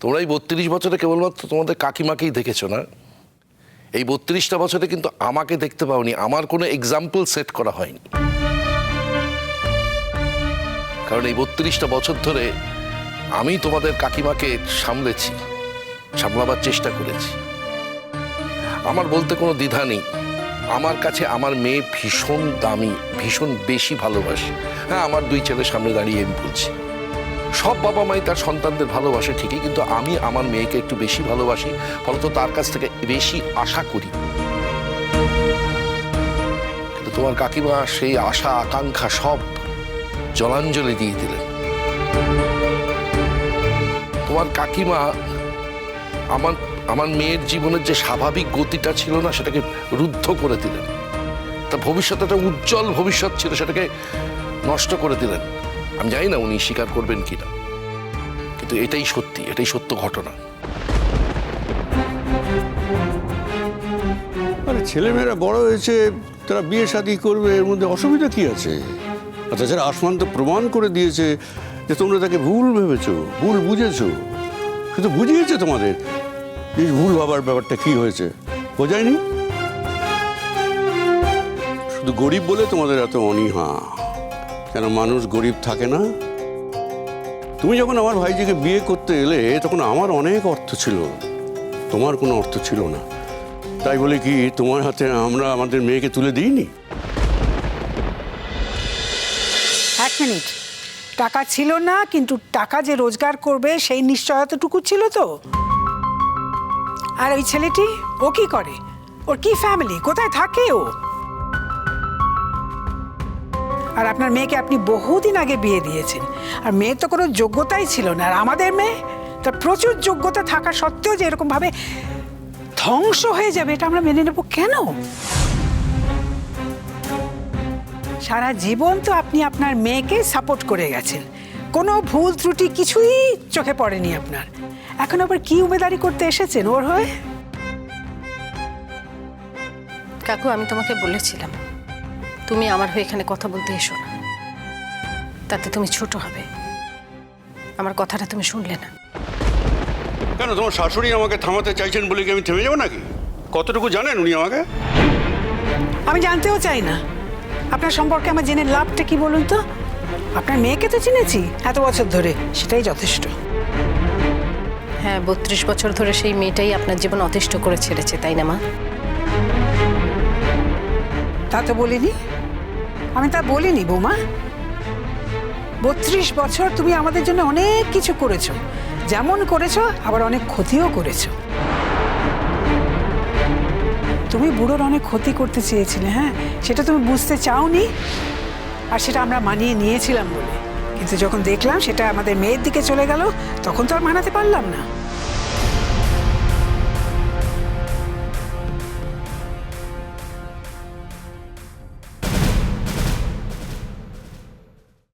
তোমরা এই বত্রিশ বছরে কেবলমাত্র তোমাদের কাকিমাকেই দেখেছ না? এই বত্রিশটা বছরে কিন্তু আমাকে দেখতে পাওনি, আমার কোনো এক্সাম্পল সেট করা হয়নি। কারণ এই বত্রিশটা বছর ধরে আমি তোমাদের কাকিমাকে সামলেছি, সামলাবার চেষ্টা করেছি। আমার বলতে কোনো দ্বিধা নেই। আমার কাছে আমার মেয়ে ভীষণ দামি, ভীষণ বেশি ভালোবাসে। হ্যাঁ আমার দুই ছেলে সামনে দাঁড়িয়ে আমি বলছি। সব বাবা মাই তার সন্তানদের ভালোবাসে ঠিকই, কিন্তু আমি আমার মেয়েকে একটু বেশি ভালোবাসি, ফলত তার কাছ থেকে বেশি আশা করি। কিন্তু তোমার কাকিমা সেই আশা, আকাঙ্ক্ষা সব জলাঞ্জলি দিয়ে দিলেন। তোমার কাকিমা আমার আমার মেয়ের জীবনের যে স্বাভাবিক গতিটা ছিল না, সেটাকে রুদ্ধ করে দিলেন। তা ভবিষ্যতে একটা উজ্জ্বল ভবিষ্যৎ ছিল, সেটাকে নষ্ট করে দিলেন। আমি জানি না উনি স্বীকার করবেন কিনা। কিন্তু এটাই সত্যি, এটাই সত্য ঘটনা। আরে ছেলেমেয়েরা বড় হয়েছে, তারা বিয়ে শাদি করবে, এর মধ্যে অসুবিধা কি আছে? আর তাছাড়া আসমান তো প্রমাণ করে দিয়েছে যে তোমরা তাকে ভুল ভেবেছো, ভুল বুঝেছ কিন্তু বুঝিয়েছে তোমাদের। এই ভুল ভাবার ব্যাপারটা কি হয়েছে, বোঝায়নি? শুধু গরিব বলে তোমাদের এত অনীহা। কেন মানুষ গরিব থাকে না? তুমি যখন আমার ভাইজিকে বিয়ে করতে এলে, তখন আমার অনেক অর্থ ছিল। তোমার কোনো অর্থ ছিল না। তাই বলে কি, তোমার হাতে আমরা আমাদের মেয়েকে তুলে দিইনি? এক মিনিট। টাকা ছিল না, কিন্তু টাকা যে রোজগার করবে, সেই নিশ্চয়তাটুকু ছিল তো? আর ওই ছেলেটি, ও কি করে? ওর কি ফ্যামিলি কোথায় থাকে ও? আর আপনার মেয়েকে আপনি বহুদিন আগে বিয়ে দিয়েছেন। আর মেয়ের তো কোনো যোগ্যতাই ছিল না। আর আমাদের মেয়ে, তার প্রচুর যোগ্যতা থাকা সত্ত্বেও যে এরকমভাবে ধ্বংস হয়ে যাবে, এটা আমরা মেনে নেব কেন? সারা জীবন তো আপনি আপনার মেয়েকে সাপোর্ট করে গেছেন। কোনো ভুল, ত্রুটি কিছুই চোখে পড়েনি আপনার। এখন আবার কি উমেদারি করতে এসেছেন ওর হয়ে? কাকু, আমি তোমাকে বলেছিলাম। তুমি আমার হয়ে এখানে কথা বলতে এসো না। তাতে তুমি ছোট হবে। আমার কথাটা তুমি শুনলে না। কেন তোমার শাশুড়ি আমাকে থামাতে চাইছেন বলে কি আমি থেমে যাব নাকি? কতটুকু জানেন উনি আমাকে? আমি জানতেও চাই না। আপনার সম্পর্কে আমার জেনে লাভটা কি বলুন তো? আপনার মেয়েকে তো চিনেছি এত বছর ধরে সেটাই যথেষ্ট। হ্যাঁ বত্রিশ বছর ধরে সেই মেয়েটাই আপনার জীবন অতিষ্ঠ করে ছেড়েছে তাই না মা? তা তো বলিনি। আমি তা বলিনি, বৌমা। বত্রিশ বছর তুমি আমাদের জন্য অনেক কিছু করেছ। যেমন করেছ, আবার অনেক ক্ষতিও করেছ। তুমি বুড়োর অনেক ক্ষতি করতে চেয়েছিলে হ্যাঁ? সেটা তুমি বুঝতে চাওনি? আর সেটা আমরা মানিয়ে নিয়েছিলাম বলে। কিন্তু যখন দেখলাম সেটা আমাদের মেয়ের দিকে চলে গেল, তখন তো আর মানাতে পারলাম না।